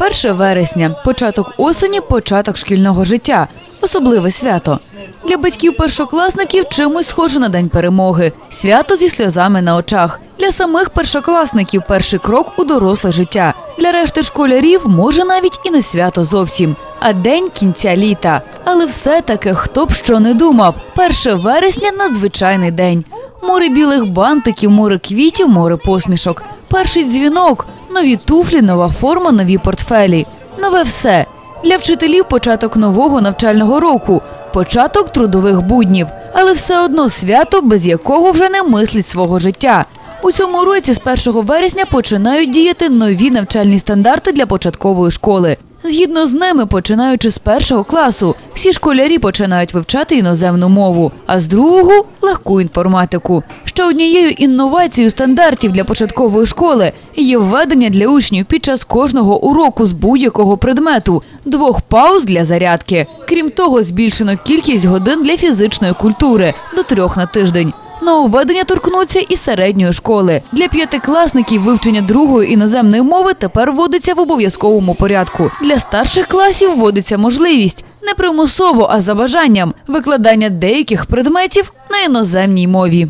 1 вересня, початок осені, початок шкільного життя. Особливе свято. Для батьків першокласників чимось схоже на день перемоги. Свято зі сльозами на очах. Для самих першокласників перший крок у доросле життя. Для решти школярів може навіть і не свято зовсім, а день кінця літа. Але все-таки хто б що не думав. 1 вересня надзвичайний день. Море білих бантиків, море квітів, море посмішок. Перший дзвінок, нові туфлі, нова форма, нові портфелі. Нове все. Для вчителів початок нового навчального року, початок трудових буднів, але все одно свято, без якого вже не мислить свого життя. У цьому році з 1 вересня починають діяти нові навчальні стандарти для початкової школи. Згідно з ними, починаючи з першого класу, всі школярі починають вивчати іноземну мову, а з другого легку інформатику. Ще однією інновацією стандартів для початкової школи є введення для учнів під час кожного уроку з будь-якого предмету, двох пауз для зарядки. Крім того, збільшено кількість годин для фізичної культури до трьох на тиждень. Нововведення торкнуться і середньої школи. Для п'ятикласників вивчення другої іноземної мови тепер вводиться в обов'язковому порядку. Для старших класів вводиться можливість не примусово, а за бажанням викладання деяких предметів на іноземній мові.